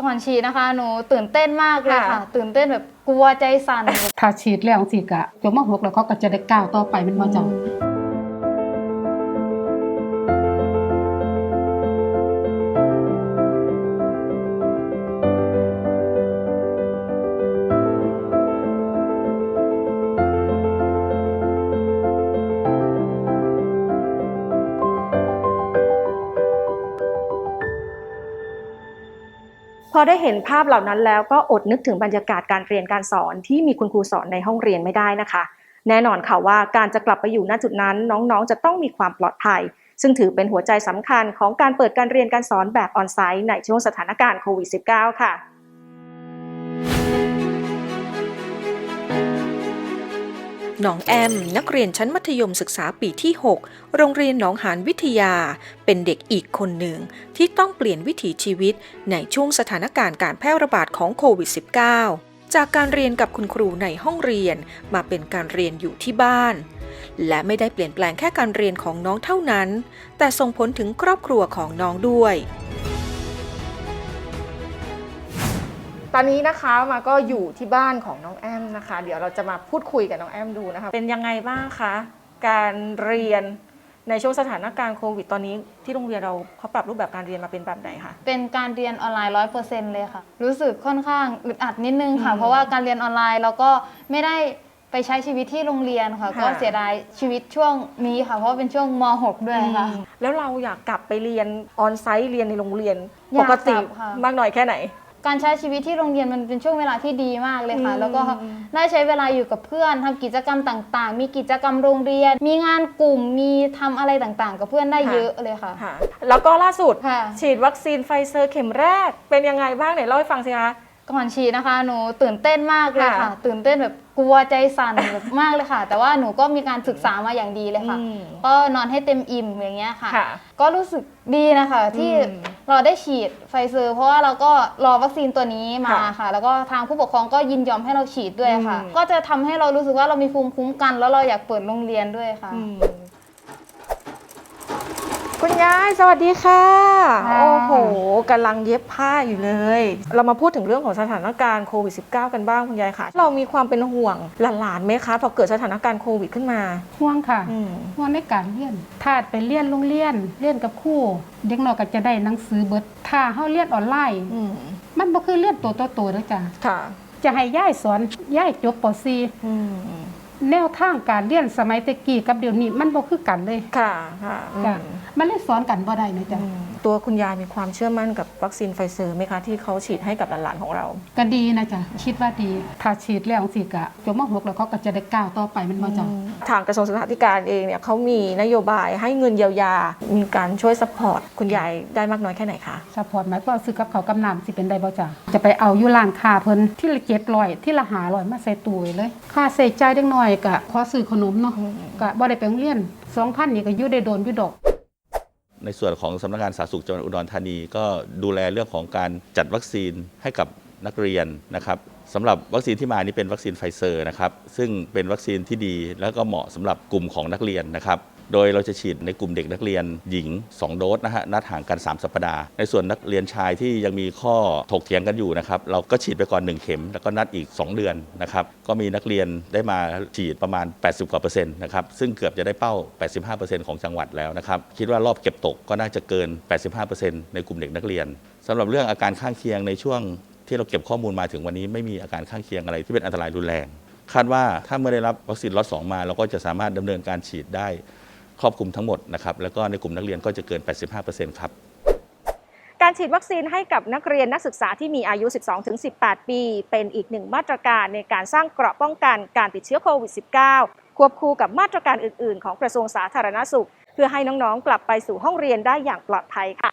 ก่อนฉีดนะคะ หนูตื่นเต้นมากเลยค่ะ ค่ะ ตื่นเต้นแบบกลัวใจสั่น ถ้าฉีดแล้วสิกะจบมหกแล้วเขาก็จะได้ก้าวต่อไปแมันบ่จ้ะ พอได้เห็นภาพเหล่านั้นแล้วก็อดนึกถึงบรรยากาศการเรียนการสอนที่มีคุณครูสอนในห้องเรียนไม่ได้นะคะ แน่นอนค่ะว่าการจะกลับไปอยู่ณจุดนั้นน้องๆ จะต้องมีความปลอดภัย ซึ่งถือเป็นหัวใจสำคัญของการเปิดการเรียนการสอนแบบออนไซต์ในช่วงสถานการณ์โควิด -19 ค่ะ น้องแอม นักเรียนชั้นมัธยมศึกษาปีที่ 6 โรงเรียนหนองหานวิทยา เป็นเด็กอีกคนหนึ่ง ที่ต้องเปลี่ยนวิถีชีวิตในช่วงสถานการณ์การแพร่ระบาดของโควิด -19 จากการเรียนกับคุณครูในห้องเรียนมาเป็นการเรียนอยู่ที่บ้าน และไม่ได้เปลี่ยนแปลงแค่การเรียนของน้องเท่านั้น แต่ส่งผลถึงครอบครัวของน้องด้วย ตอนนี้นะคะมาก็อยู่ที่บ้านของน้องแอมนะคะ เดี๋ยวเราจะมาพูดคุยกับน้องแอมดูนะคะ เป็นยังไงบ้างคะการเรียนในช่วงสถานการณ์โควิดตอนนี้ที่โรงเรียนเราเขาปรับรูปแบบการเรียนมาเป็นแบบไหนคะ เป็นการเรียนออนไลน์ร้อยเปอร์เซ็นต์เลยค่ะ รู้สึกค่อนข้างอึดอัดนิดนึงค่ะอืมเพราะว่าการเรียนออนไลน์เราก็ไม่ได้ไปใช้ชีวิตที่โรงเรียนค่ะค่ะก็เสียดายชีวิตช่วงนี้ค่ะ เพราะว่าเป็นช่วงม .6 ด้วยค่ะ แล้วเราอยากกลับไปเรียนออนไซต์เรียนในโรงเรียนอยากปกติกลับค่ะมากน้อยแค่ไหน การใช้ชีวิตที่โรงเรียนมันเป็นช่วงเวลาที่ดีมากเลยค่ะอืมแล้วก็ได้ใช้เวลาอยู่กับเพื่อนทำกิจกรรมต่าง ๆ มีกิจกรรมโรงเรียน มีงานกลุ่มมีทำอะไรต่างๆ กับเพื่อนได้เยอะเลยค่ะค่ะแล้วก็ล่าสุดค่ะฉีดวัคซีนไฟเซอร์เข็มแรกเป็นยังไงบ้างไหนเล่าให้ฟังสิคะก่อนฉีดนะคะหนูตื่นเต้นมากเลยค่ะค่ะตื่นเต้นแบบกลัวใจสั่นแบบมากเลยค่ะ แต่ว่าหนูก็มีการศึกษามาอย่างดีเลยค่ะอืมก็นอนให้เต็มอิ่มอย่างเงี้ยค่ะค่ะก็รู้สึกดีนะคะที่อืม เราได้ฉีดไฟเซอร์ เพราะว่าเราก็รอวัคซีนตัวนี้มาค่ะค่ะ แล้วก็ทางผู้ปกครองก็ยินยอมให้เราฉีดด้วยค่ะ อืม ก็จะทำให้เรารู้สึกว่าเรามีภูมิคุ้มกัน แล้วเราอยากเปิดโรงเรียนด้วยค่ะ อืม คุณยายสวัสดีค่ะ ค่ะ โอ้โหกำลังเย็บผ้าอยู่เลย เรามาพูดถึงเรื่องของสถานการณ์โควิด -19 กันบ้างคุณยายค่ะ เรามีความเป็นห่วงหลานๆไหมคะพอเกิดสถานการณ์โควิดขึ้นมาห่วงค่ะอืมห่วงในการเรียนถ้าไปเรียนโรงเรียนเรียนกับครูเด็กน้อยก็จะได้หนังสือเบิดถ้าเฮาเรียนออนไลน์ อืมมันบ่คือเรียนตัวต่อตัวเด้อจ้ะค่ะจะให้ย่ายสอนย่ายจบป อืม .4 แนวทางการเรียนสมัยแตะกี้กับเดี๋ยวนี้มันบ่คือกันเลย ค่ะค่ะอืมจ้ะ มันเลยสอนกันบ่ได้นะจ๊ะอืมตัวคุณยายมีความเชื่อมั่นกับวัคซีนไฟเซอร์ไหมคะที่เขาฉีดให้กับหลานๆของเรา ก็ดีนะจ๊ะคิดว่าดีถ้าฉีดแล้วสิกะจบมหกแล้วเขาก็จะได้ก้าวต่อไปแมันบ่จ้ะทางกระทรวงศึกษาธิการเองเนี่ยเขามีนโยบายให้เงินเยียวยา มีการช่วยสปอร์ตคุณยายได้มากน้อยแค่ไหนคะซัพพอร์ตหมายความว่าซื้อกับเขาวกำนำสิเป็นได้บ่จ้ะจะไปเอาอยู่ร้านค้าเพิ่นที่ละ700ที่ละ500มาใส่ตู้ไว้เลย ค่าใช้จ่ายเด็กน้อยก็ขอซื้อขนมเนาะก็บ่ได้ไปโรงเรียน2,000นี่ก็อยู่ได้โดนอยู่ดอก ในส่วนของสำนักงานสาธารณสุขจังหวัดอุดรธานี ก็ดูแลเรื่องของการจัดวัคซีนให้กับนักเรียนนะครับสำหรับวัคซีนที่มานี้เป็นวัคซีนไฟเซอร์นะครับซึ่งเป็นวัคซีนที่ดีแล้วก็เหมาะสำหรับกลุ่มของนักเรียนนะครับ โดยเราจะฉีดในกลุ่มเด็กนักเรียนหญิง 2 โดสนะฮะนัดห่างกัน 3 สัปดาห์ ในส่วนนักเรียนชายที่ยังมีข้อถกเถียงกันอยู่นะครับเราก็ฉีดไปก่อน 1 เข็ม แล้วก็นัดอีก 2 เดือนนะครับก็มีนักเรียนได้มาฉีดประมาณ 80 กว่าเปอร์เซ็นต์นะครับซึ่งเกือบจะได้เป้า 85%ของจังหวัดแล้วนะครับคิดว่ารอบเก็บตกก็น่าจะเกิน 85%ในกลุ่มเด็กนักเรียนสำหรับเรื่องอาการข้างเคียงในช่วงที่เราเก็บข้อมูลมาถึงวันนี้ไม่มีอาการข้างเคียงอะไรที่เป็นอันตรายรุนแรง คาดว่าถ้าเมื่อได้รับวัคซีนล็อตสองมา เราก็จะสามารถดำเนินการฉีดได้ ครอบคลุมทั้งหมดนะครับแล้วก็ในกลุ่มนักเรียนก็จะเกิน 85%ครับ การฉีดวัคซีนให้กับนักเรียนนักศึกษาที่มีอายุ 12-18 ปี เป็นอีกหนึ่งมาตรการในการสร้างเกราะป้องกันการติดเชื้อโควิด -19 ควบคู่กับมาตรการอื่น ๆ ของกระทรวงสาธารณสุข เพื่อให้น้อง ๆ กลับไปสู่ห้องเรียนได้อย่างปลอดภัยค่ะ